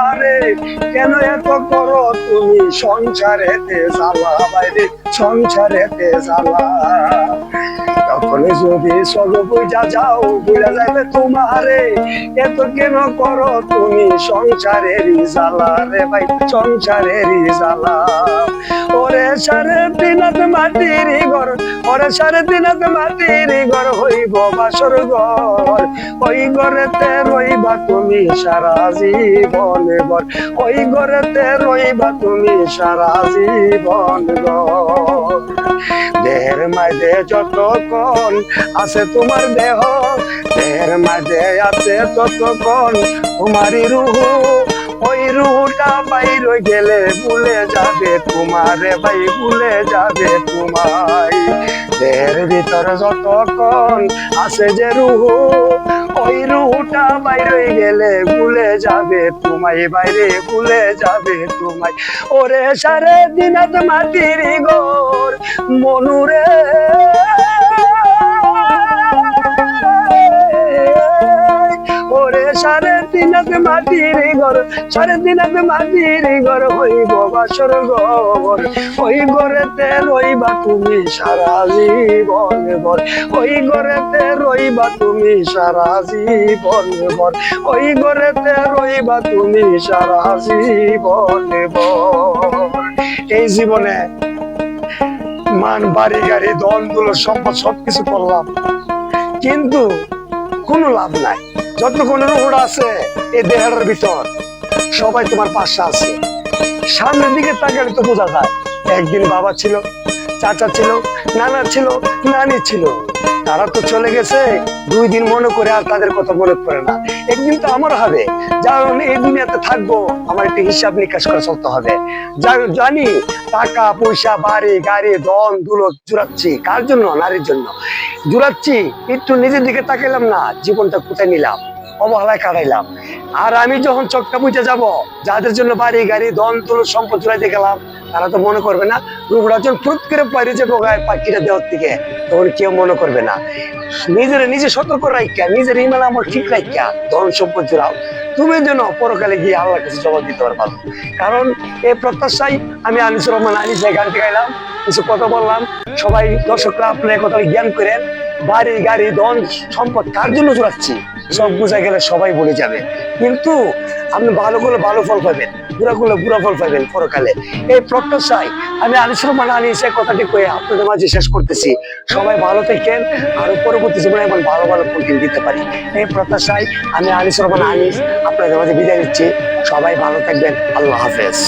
আরে কেন এত করো তুমি? সংসারেতে জ্বালা, বাইরে সংসারেতে জ্বালা। তখন যদি সব বুঝা যাও বুঝা যাবে তোমারে। এত কেন করো তুমি? রে ভাই ওরে সারে মাটির ঘর, ওরে সারে মাটির হইব বাসর ওই ঘরেতে রইবা তুমি সারা জীবন ঘর। ওই ঘরেতে রইবা তুমি সারা জীবন ঘর। দেহের মাঝে যতক্ষণ আছে তোমার দেহ, দেহের মাঝে আছে ততক্ষণ তোমারই রুহ। ওই রুহটা বাইর গেলে ভুলে যাবে তোমারে ভাই, ভুলে যাবে তোমায়। দেহের ভিতরে যতক্ষণ আছে যে রুহ, ওই রুহটা বাইরে গেলে ভুলে যাবে তোমায় বাইরে ভুলে যাবে তোমায়। ওরে সারে দিনাত মাটির গোর মনুরে ওরে সারে দিনাত মাটির ঘর সারে দিনাত মাটির ঘর হইব বাসর ঘর, ওই ঘরেতে রইবা তুমি সারা জীবন ভর, ওই ঘরেতে রইবা তুমি সারা জীবন ভর, ওই ঘরেতে রইবা তুমি সারা জীবন ভর। এই জীবনে মান, বাড়ি, গাড়ি দুল, সম্পদ, সবকিছু করলাম, কিন্তু কোনো লাভ নাই। যতক্ষণ রুহুড় আছে, এই দেহের ভিতর সবাই তোমার পাশে আছে। সামনের দিকে তাকালে তো বোঝা যায়, একদিন বাবা ছিল, চাচা ছিল নানা ছিল, নানি ছিল। তারা তো চলে গেছে, দুই দিন মনে করে আর তাদের কথা মনে পড়ে না। একদিন তো আমার হবে। যেমন এই দুনিয়াতে থাকব, আমার একটা হিসাব নিকাশ করে চলতে হবে। জানি টাকা, পয়সা, বাড়ি, গাড়ি দন দুলত জুড়াচ্ছি। কার জন্য? নারীর জন্য। জুড়াচ্ছি, একটু নিজের দিকে তাকাইলাম না, জীবনটা কোথায় নিলাম? অবহেলায় কাটাইলাম। আর আমি যখন চোখটা বুঝে যাব, যাদের জন্য বাড়ি, গাড়ি দন তুলো, সম্পদ জুড়াইতে গেলাম তারা তো মনে করবে না রুগড়া যখন ফুট করে পাইরে যে বোগায় পাখিটা দেওয়ার থেকে তখন কেউ মনে করবে না। নিজের, নিজে সতর্ক রাখিয়া নিজের ইমান আমার ঠিক রাখিয়া ধন, সম্পদ জুড়াও তুমি যেন পরকালে গিয়ে আল্লাহর কাছে জবাব দিতে পারবা। কারণ এই প্রত্যাশাই আমি আনিসুর রহমান আনিস গানটি গাইলাম, কিছু কথা বললাম। সবাই দর্শকরা আপনার কথা জ্ঞান করেন। বাড়ি, গাড়ি, ধন, সম্পদ, কার জন্য জোড়াচ্ছি সব বুঝা গেলে সবাই বলে যাবে। কিন্তু আপনি ভালো করলে ভালো ফল পাবেন, বুড়া করলে বুড়া ফল পাবেন পরকালে। এই প্রত্যাশায় আমি আনিসুর আনিস এই কথাটি কয়ে আপনাদের মাঝে শেষ করতেছি। সবাই ভালো থাকেন আর পরবর্তী জীবনে এমন ভালো ভালো ফল দিতে পারি। এই প্রত্যাশায় আমি আনিসুর রহমান আনিস আপনাদের মাঝে বিদায় দিচ্ছি সবাই ভালো থাকবেন। আল্লাহ হাফেজ।